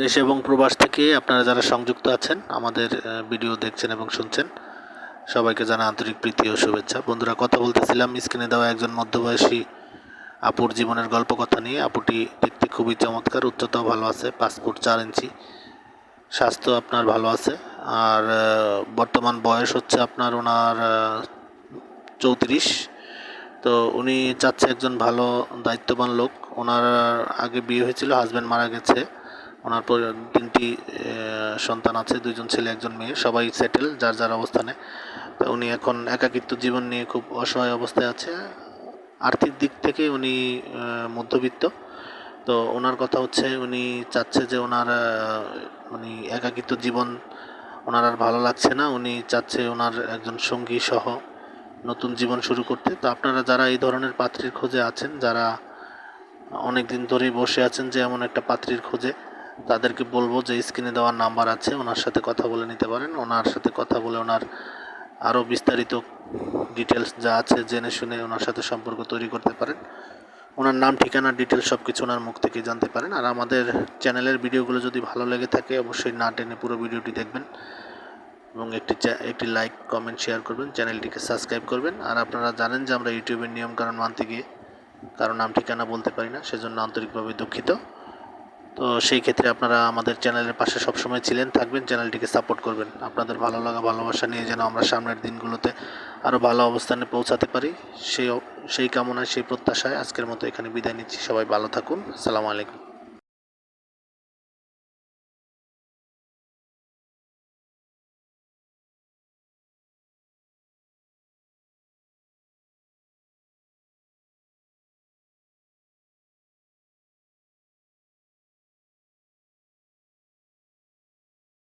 দেশ এবং প্রবাস থেকে আপনারা যারা সংযুক্ত আছেন, আমাদের ভিডিও দেখছেন এবং শুনছেন, সবাইকে জানা আন্তরিক প্রীতি ও শুভেচ্ছা। বন্ধুরা, কথা বলতেছিলাম, স্ক্রিনে দেওয়া একজন মধ্যবয়সী আপুর জীবনের গল্প কথা নিয়ে। আপুটি দেখতে খুবই চমৎকার, উচ্চতাও ভালো আছে ফুট চার ইঞ্চি, স্বাস্থ্য আপনার ভালো আছে। আর বর্তমান বয়স হচ্ছে আপনার ওনার চৌত্রিশ। তো উনি চাচ্ছে একজন ভালো, দায়িত্ববান লোক। ওনার আগে বিয়ে হয়েছিল হাজব্যান্ড মারা গেছে। ওনার তিনটি সন্তান আছে, দুইজন ছেলে, একজন মেয়ে, সবাই সেটেল যার যার অবস্থানে। তো উনি এখন একাকিত্ব জীবন নিয়ে খুব অসহায় অবস্থায় আছে। আর্থিক দিক থেকে উনি মধ্যবিত্ত। তো ওনার কথা হচ্ছে উনি চাচ্ছে যে ওনার উনি একাকিত্ব জীবন ওনার আর ভালো লাগছে না। উনি চাচ্ছে ওনার একজন সঙ্গী সহ নতুন জীবন শুরু করতে। তো আপনারা যারা এই ধরনের পাত্রীর খোঁজে আছেন, যারা অনেক দিন ধরেই বসে আছেন যে এমন একটা পাত্রীর খোঁজে তাদেরকে বলব যে স্ক্রিনে দেওয়ার নাম্বার আছে, ওনার সাথে কথা বলে নিতে পারেন। ওনার সাথে কথা বলে ওনার আরও বিস্তারিত ডিটেলস যা আছে জেনে শুনে ওনার সাথে সম্পর্ক তৈরি করতে পারেন। ওনার নাম, ঠিকানা ডিটেলস সব কিছু ওনার মুখ থেকে জানতে পারেন। আর আমাদের চ্যানেলের ভিডিওগুলো যদি ভালো লেগে থাকে, অবশ্যই না টেনে পুরো ভিডিওটি দেখবেন এবং একটি একটি লাইক কমেন্ট শেয়ার করবেন চ্যানেলটিকে সাবস্ক্রাইব করবেন। আর আপনারা জানেন যে আমরা ইউটিউবের নিয়মকানুন মানতে গিয়ে কারও নাম, ঠিকানা বলতে পারি না, সেজন্য আন্তরিকভাবে দুঃখিত। তো সেই ক্ষেত্রে আপনারা আমাদের চ্যানেলের পাশে সবসময় ছিলেন, থাকবেন, চ্যানেলটিকে সাপোর্ট করবেন। আপনাদের ভালো লাগা, ভালোবাসা নিয়ে যেন আমরা সামনের দিনগুলোতে আরও ভালো অবস্থানে পৌঁছাতে পারি। সেই সেই কামনায়, সেই প্রত্যাশায় আজকের মতো এখানে বিদায় নিচ্ছি। সবাই ভালো থাকুন। আসসালামু আলাইকুম।